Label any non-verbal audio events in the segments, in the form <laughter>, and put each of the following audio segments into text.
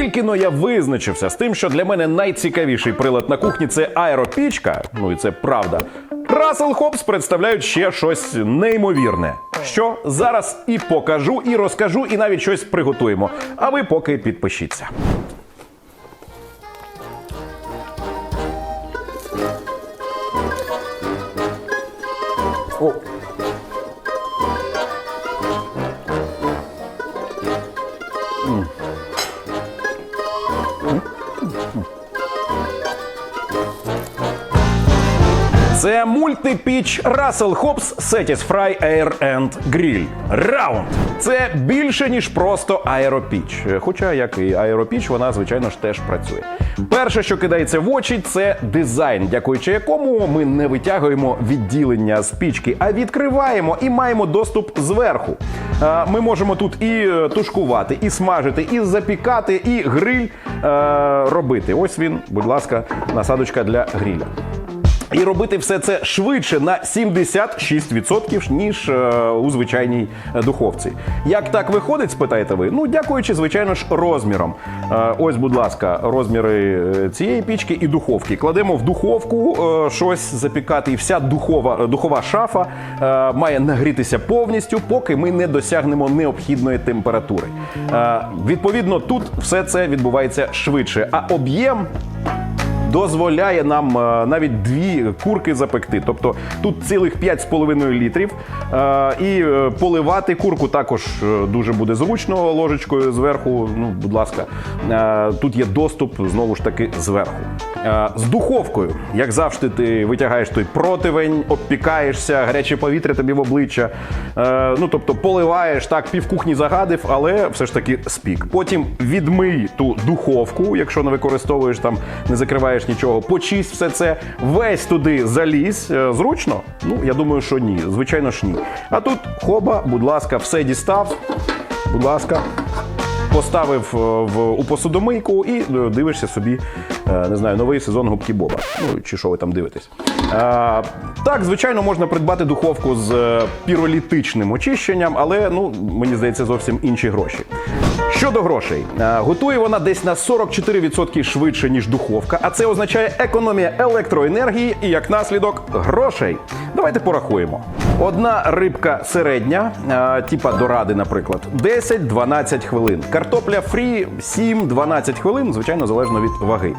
тільки но я визначився з тим, що для мене найцікавіший прилад на кухні це аеропічка. Ну і це правда. Russell Hobbs представляють ще щось неймовірне. Що зараз і покажу, і розкажу, і навіть щось приготуємо. А ви поки підпишіться. Це мультипіч Russell Hobbs Satisfy Air and Grill. Раунд. Це більше ніж просто аеропіч. Хоча, як і аеропіч, вона звичайно ж теж працює. Перше, що кидається в очі, це дизайн, дякуючи якому ми не витягуємо відділення з пічки, а відкриваємо і маємо доступ зверху. Ми можемо тут і е, тушкувати, і смажити, і запікати, і гриль е, робити. Ось він, будь ласка, насадочка для гриля. І робити все це швидше на 76% ніж е, у звичайній е, духовці. Як так виходить, спитаєте ви? Ну, дякуючи, звичайно ж, розміром. Е, ось, будь ласка, розміри е, цієї пічки і духовки. Кладемо в духовку е, щось запікати, і вся духова, духова шафа е, має нагрітися повністю, поки ми не досягнемо необхідної температури. Е, відповідно, тут все це відбувається швидше, а об'єм дозволяє нам е, навіть дві курки запекти. Тобто тут цілих 5,5 літрів. Е, І е, поливати курку також дуже буде зручно ложечкою зверху. Ну, будь ласка, тут є доступ знову ж таки зверху. З духовкою, як завжди, ти витягаєш той противень, обпікаєшся, гаряче повітря тобі в обличчя. Ну тобто поливаєш так, півкухні загадив, але все ж таки спік. Потім відмий ту духовку, якщо не використовуєш там, не закриваєш нічого, почисть все це, весь туди залізь. Е, Зручно? Ну, я думаю, що ні. Звичайно ж ні. А тут хоба, будь ласка, все дістав. Будь ласка. Поставив е, в у посудомийку і е, дивишся собі, не знаю, новий сезон губки Боба. Ну чи що ви там дивитесь. Е, Так, звичайно, можна придбати духовку з піролітичним очищенням, але ну мені здається, зовсім інші гроші. Щодо грошей, е, готує вона десь на 44% швидше, ніж духовка, а це означає економія електроенергії і як наслідок грошей. Давайте порахуємо. Одна рибка середня, типа доради, наприклад, 10-12 хвилин. Картопля фрі 7-12 хвилин, звичайно, залежно від ваги.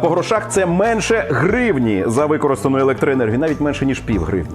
По грошах це менше гривні за використану електроенергію, навіть менше ніж пів гривні.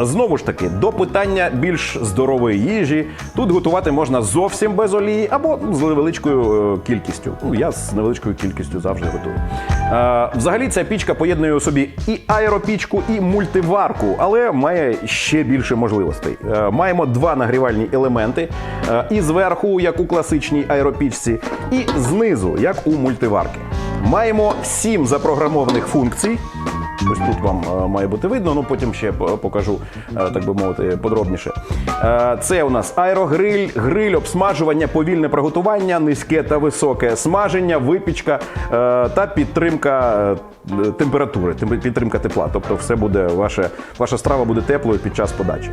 Знову ж таки, до питання більш здорової їжі. Тут готувати можна зовсім без олії або з невеличкою е, кількістю. Ну, я з невеличкою кількістю завжди готую. Взагалі, ця пічка поєднує у собі і аеропічку, і мультиварку, але має ще більше можливостей. Е, Маємо два нагрівальні елементи: е, і зверху, як у класичній аеропічці, і знизу, як у мультиварки. Маємо сім запрограмованих функцій. Ось тут вам е, має бути видно, ну потім ще покажу, е, так би мовити, подробніше. Е, Це у нас аерогриль, гриль, обсмажування, повільне приготування, низьке та високе смаження, випічка та підтримка температури, підтримка тепла. Тобто, все буде ваше, ваша страва буде теплою під час подачі.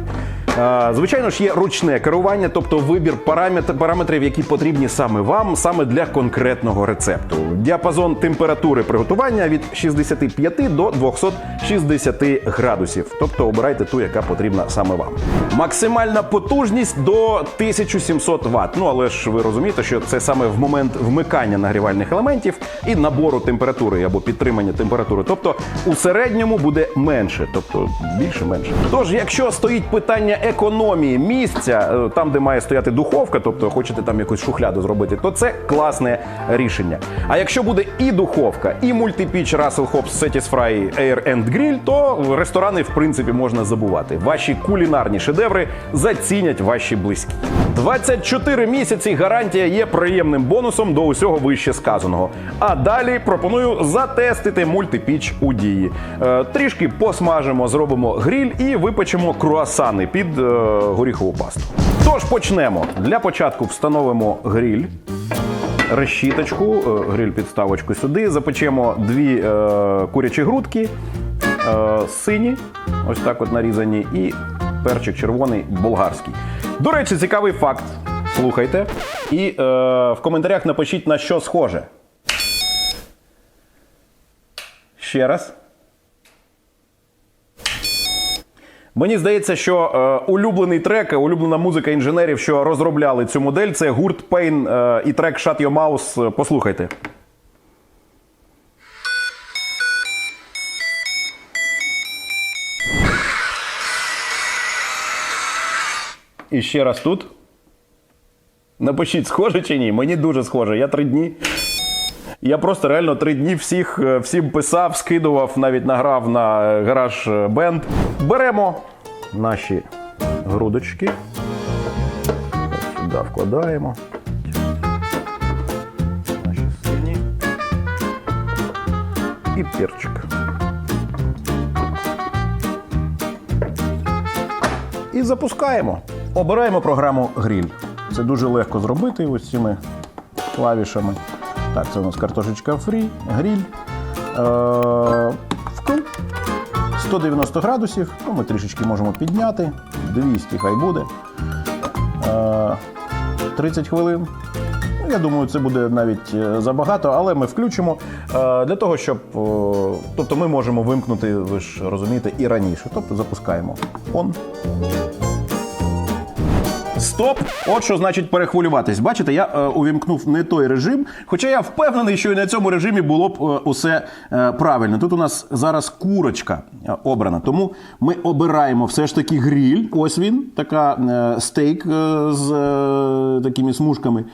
Звичайно ж, є ручне керування, тобто вибір параметр, параметрів, які потрібні саме вам, саме для конкретного рецепту. Діапазон температури приготування від 65 до 260 градусів. Тобто обирайте ту, яка потрібна саме вам. Максимальна потужність до 1700 Вт. Ну але ж ви розумієте, що це саме в момент вмикання нагрівальних елементів і набору температури або підтримання температури. Тобто у середньому буде менше, тобто більше менше. Тож, якщо стоїть питання економії місця, е, там де має стояти духовка, тобто хочете там якусь шухляду зробити, то це класне рішення. А якщо буде і духовка, і мультипіч Russell Hobbs Satisfy Air and Grill, то ресторани в принципі можна забувати. Ваші кулінарні шедеври зацінять ваші близькі. 24 місяці гарантія є приємним бонусом до усього вище сказаного. А далі пропоную затестити мультипіч у дії. Е, трішки посмажимо, зробимо гриль і випечемо круасани під е, горіхову пасту. Тож почнемо. Для початку встановимо гриль. Решіточку, е, гриль підставочку сюди. Запечемо дві е, курячі грудки, е, сині, ось так от нарізані, і перчик червоний болгарський. До речі, цікавий факт. Слухайте. І е, в коментарях напишіть на що схоже. Ще раз. Мені здається, що е, улюблений трек, улюблена музика інженерів, що розробляли цю модель, це гурт Pain е, і трек Shut Your Mouse. Послухайте. І ще раз тут. Напишіть, схоже чи ні. Мені дуже схоже. Я три дні. Я просто реально три дні всіх, е, всім писав, скидував, навіть награв на е, гараж е, бенд. Беремо наші грудочки. Сюди вкладаємо. Наші сині. І перчик. І запускаємо. Обираємо програму Гріль. Це дуже легко зробити ось цими клавішами. Так, це у нас картошечка фрі, гріль. Е, вкл. 190 градусів. Ну, ми трішечки можемо підняти. 200 хай буде. Е, 30 хвилин. Я думаю, це буде навіть е, забагато, але ми включимо е, для того, щоб. Тобто ми можемо вимкнути, ви ж розумієте, і раніше. Тобто запускаємо. Он. Стоп! От що значить перехвилюватись. Бачите, я е, увімкнув не той режим, хоча я впевнений, що і на цьому режимі було б е, усе е, правильно. Тут у нас зараз курочка е, обрана, тому ми обираємо все ж таки гріль. Ось він, така е, стейк е, з е, такими смужками.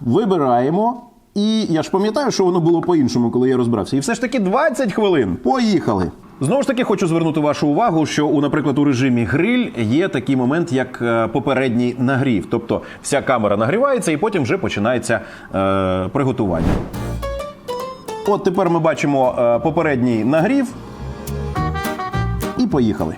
Вибираємо. І я ж пам'ятаю, що воно було по-іншому, коли я розбрався. І все ж таки 20 хвилин. Поїхали. Знову ж таки, хочу звернути вашу увагу, що у, наприклад, у режимі гриль є такий момент, як е, попередній нагрів. Тобто вся камера нагрівається і потім вже починається е, приготування. От тепер ми бачимо е, попередній нагрів. І поїхали.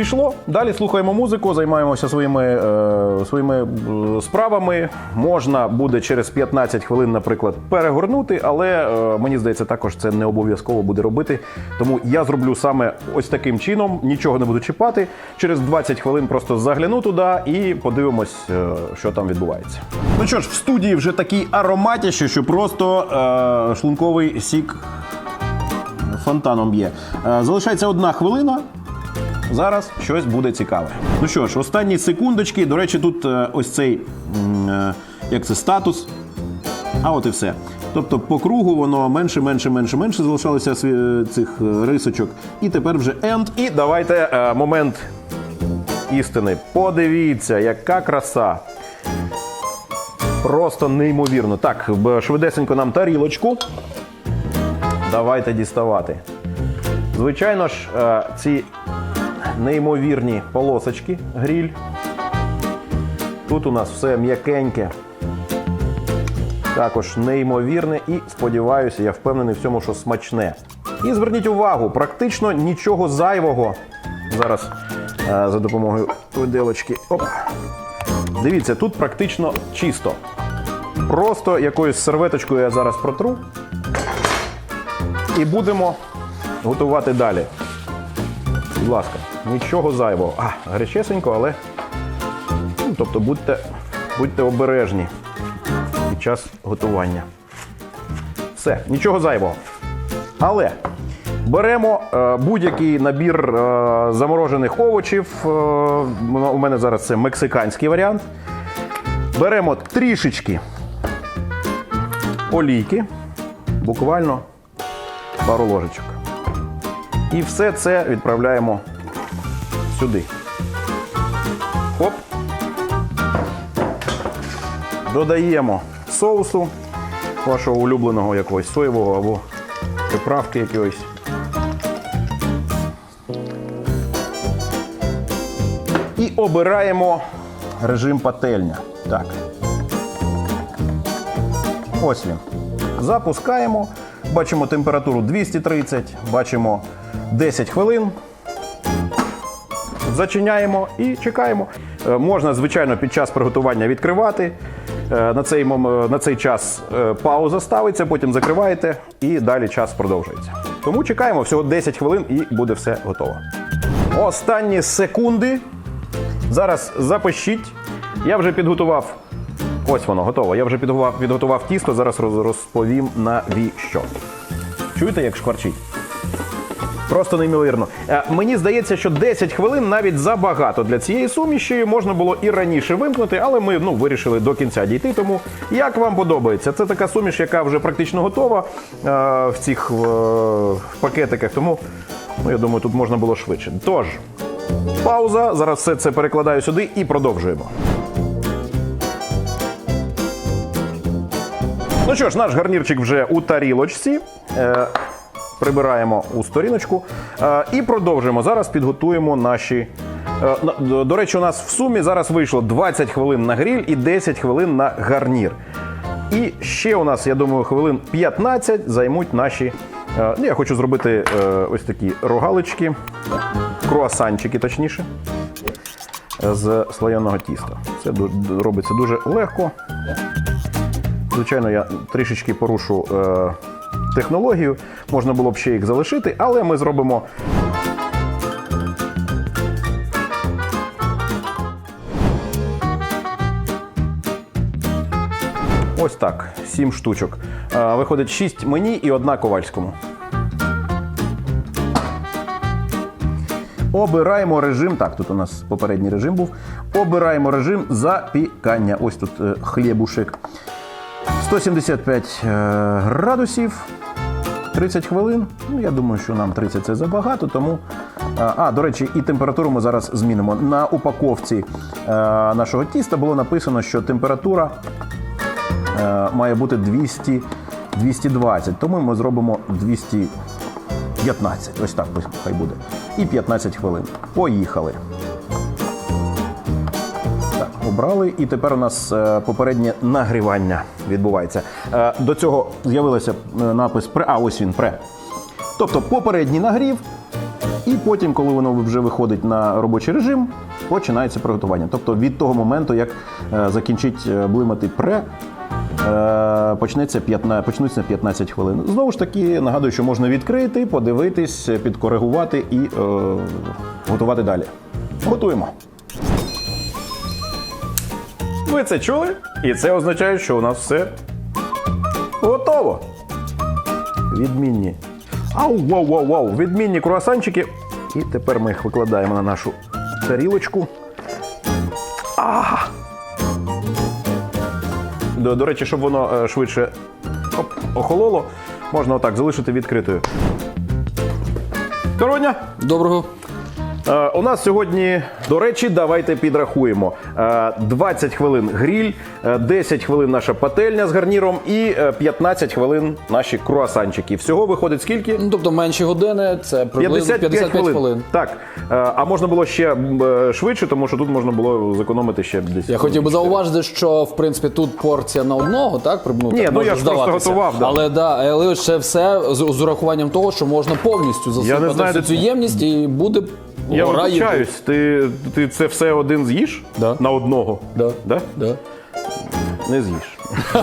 Пішло. Далі слухаємо музику, займаємося своїми, е, своїми е, справами. Можна буде через 15 хвилин, наприклад, перегорнути, але е, мені здається, також це не обов'язково буде робити. Тому я зроблю саме ось таким чином, нічого не буду чіпати. Через 20 хвилин просто загляну туди і подивимось, е, що там відбувається. Ну що ж, в студії вже такий ароматіще, що просто е, шлунковий сік фонтаном б'є. Е, залишається одна хвилина. Зараз щось буде цікаве. Ну що ж, останні секундочки. До речі, тут е, ось цей е, як це статус. А от і все. Тобто по кругу воно менше, менше, менше, менше залишалося цих е, рисочок. І тепер вже end. І давайте момент істини. Подивіться, яка краса. Просто неймовірно. Так, швидесенько нам тарілочку. Давайте діставати. Звичайно ж, ці неймовірні полосочки гріль. Тут у нас все м'якеньке. Також неймовірне і сподіваюся, я впевнений в цьому, що смачне. І зверніть увагу, практично нічого зайвого. Зараз е, за допомогою виделочки. Оп. Дивіться, тут практично чисто. Просто якоюсь серветочкою я зараз протру. І будемо готувати далі. Будь ласка, нічого зайвого. А, гарячесенько, але. Ну, тобто будьте, будьте обережні під час готування. Все, нічого зайвого. Але беремо е, будь-який набір е, заморожених овочів. Е, у мене зараз це мексиканський варіант. Беремо трішечки олійки, буквально пару ложечок. І все це відправляємо сюди. Хоп. Додаємо соусу вашого улюбленого якогось соєвого або приправки якоїсь. І обираємо режим пательня. Так. Ось він. Запускаємо. Бачимо температуру 230, бачимо 10 хвилин. Зачиняємо і чекаємо. Е, Можна, звичайно, під час приготування відкривати. Е, На цей, на цей час е, пауза ставиться, потім закриваєте і далі час продовжується. Тому чекаємо всього 10 хвилин і буде все готово. Останні секунди. Зараз запишіть. Я вже підготував Ось воно готово. Я вже підготував, підготував тісто, зараз розповім навіщо. Чуєте, як шкварчить? Просто неймовірно. Е, Мені здається, що 10 хвилин навіть забагато для цієї суміші. Можна було і раніше вимкнути, але ми ну, вирішили до кінця дійти. Тому як вам подобається? Це така суміш, яка вже практично готова е, в цих е, пакетиках. Тому ну, я думаю, тут можна було швидше. Тож, пауза. Зараз все це перекладаю сюди і продовжуємо. Ну що ж, наш гарнірчик вже у тарілочці. Прибираємо у сторіночку е, і продовжуємо. Зараз підготуємо наші. е, до- речі, у нас в сумі зараз вийшло 20 хвилин на гріль і 10 хвилин на гарнір. І ще у нас, я думаю, хвилин 15 займуть наші. е, Ну, я хочу зробити ось такі рогалички, круасанчики, точніше, з слоєного тіста. Це робиться дуже легко. Звичайно, я трішечки порушу технологію. Можна було б ще їх залишити, але ми зробимо. Ось так, сім штучок. Виходить 6 мені і одна ковальському. Обираємо режим. Так, тут у нас попередній режим був. Обираємо режим запікання. Ось тут е, хлібушек. 175 е, градусів. 30 хвилин. Ну, я думаю, що нам 30 це забагато, тому. е, А, до речі, і температуру ми зараз змінимо. На упаковці е, нашого тіста було написано, що температура має бути 200, 220. Тому ми зробимо 215. Ось так хай буде. І 15 хвилин. Поїхали. Так, обрали, і тепер у нас е, попереднє нагрівання відбувається. Е, до цього з'явився е, напис пре. А ось він пре. Тобто попередній нагрів, і потім, коли воно вже виходить на робочий режим, починається приготування. Тобто від того моменту, як закінчить блимати пре. Почнеться 15, почнуться 15 хвилин. Знову ж таки, нагадую, що можна відкрити, подивитись, підкоригувати і е, готувати далі. Готуємо. Ви це чули? І це означає, що у нас все готово. Відмінні. Ау, вау, вау, вау! Відмінні круасанчики. І тепер ми їх викладаємо на нашу тарілочку. А! До, до речі, щоб воно е, швидше оп, охололо, можна отак залишити відкритою. Доброго дня! Доброго. Е, у нас сьогодні, до речі, давайте підрахуємо. Е, 20 хвилин гріль, е, 10 хвилин наша пательня з гарніром і е, 15 хвилин наші круасанчики. Всього виходить скільки? Ну, тобто менші години, це приблизно 55, хвилин. Так. Е, А можна було ще е, швидше, тому що тут можна було зекономити ще десь. Я хотів би зауважити, що в принципі тут порція на одного, так? Приб- Ні, так ну, я ж просто готував, да. Але да, але ще все з, з урахуванням того, що можна повністю засипати знаю, всю цю ємність і буде Я гора вибачаюсь, ти, ти це все один з'їш Да. на одного? Да. Да? Да. Не з'їш. <laughs>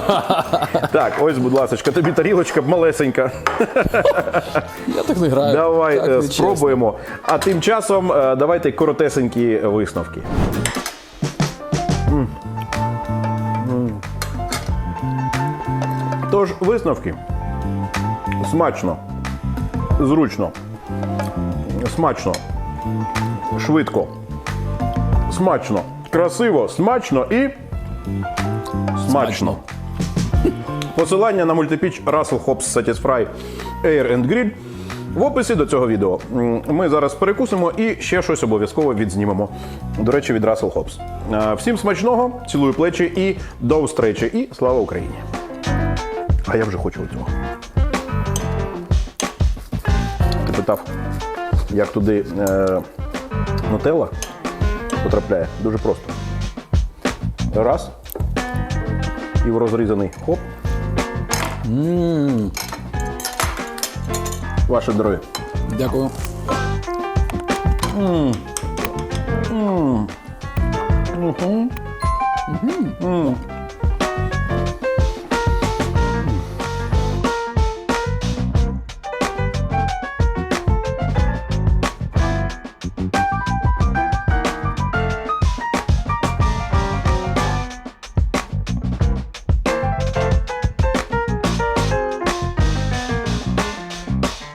так, ось, будь ласка, тобі тарілочка малесенька. Я так не граю. Давай так, е, нечесно. спробуємо. А тим часом е, давайте коротесенькі висновки. М. М. Тож, висновки. Смачно. Зручно. Смачно. Швидко. Смачно. Красиво, смачно і. Смачно. Посилання на мультипіч Russell Hobbs Satisfry Air and Grill в описі до цього відео. Ми зараз перекусимо і ще щось обов'язково відзнімемо. До речі, від Russell Hobbs. Е, Всім смачного, цілую плечі і до встречі. І слава Україні! А я вже хочу цього. Ти питав, як туди е, нутелла потрапляє? Дуже просто. Раз. І в розрізаний хоп. Ваше здоров'я. Дякую. М.